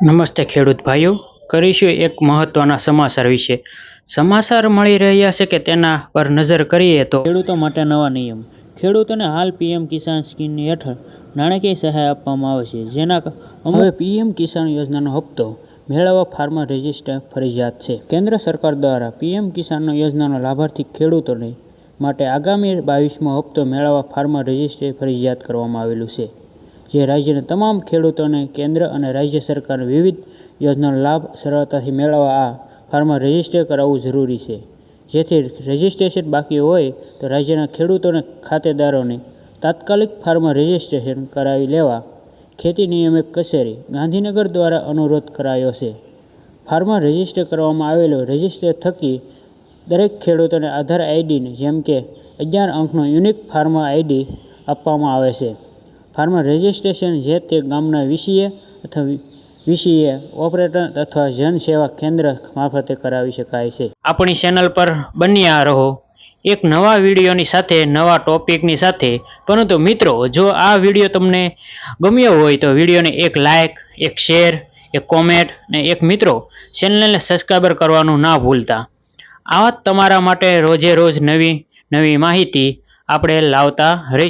નમસ્તે ખેડૂત ભાઈઓ. કરીશું એક મહત્વના સમાચાર વિશે. સમાચાર મળી રહ્યા છે કે તેના પર નજર કરીએ તો ખેડૂતો માટે નવા નિયમ. ખેડૂતોને હાલ પીએમ કિસાન સ્કીમ હેઠળ નાણાકીય સહાય આપવામાં આવે છે. જેના હવે પીએમ કિસાન યોજનાનો હપ્તો મેળવવા ફાર્મર રજિસ્ટર ફરજિયાત છે. કેન્દ્ર સરકાર દ્વારા પીએમ કિસાન યોજનાનો લાભાર્થી ખેડૂતોને માટે આગામી બાવીસમો હપ્તો મેળવવા ફાર્મર રજિસ્ટર ફરજિયાત કરવામાં આવેલું છે. જે રાજ્યના તમામ ખેડૂતોને કેન્દ્ર અને રાજ્ય સરકારની વિવિધ યોજનાનો લાભ સરળતાથી મેળવવા આ ફાર્મર રજિસ્ટર કરાવવું જરૂરી છે. જેથી રજિસ્ટ્રેશન બાકી હોય તો રાજ્યના ખેડૂતોને ખાતેદારોને તાત્કાલિક ફાર્મર રજિસ્ટ્રેશન કરાવી લેવા ખેતી નિયામક કચેરી ગાંધીનગર દ્વારા અનુરોધ કરાયો છે. ફાર્મર રજિસ્ટર કરવામાં આવેલો રજિસ્ટર થકી દરેક ખેડૂતોને આધાર આઈડીને જેમ કે અગિયાર અંકનો યુનિક ફાર્મર આઈડી આપવામાં આવે છે. ફાર્મર રજિસ્ટ્રેશન જે તે ગામના વીસીએ અથવા વીસીએ ઓપરેટર અથવા જન સેવા કેન્દ્ર મારફતે કરાવી શકાય છે. આપણી ચેનલ પર બન્યા રહો. એક નવા વિડીયોની સાથે, નવા ટોપિકની સાથે. પરંતુ મિત્રો, જો આ વીડિયો તમને ગમ્યો હોય તો વિડીયોને એક લાઇક એક શેર, એક કોમેન્ટ ને એક મિત્રો ચેનલને સબસ્ક્રાઈબર કરવાનું ના ભૂલતા. આવા તમારા માટે રોજે રોજ નવી નવી માહિતી આપણે લાવતા રહી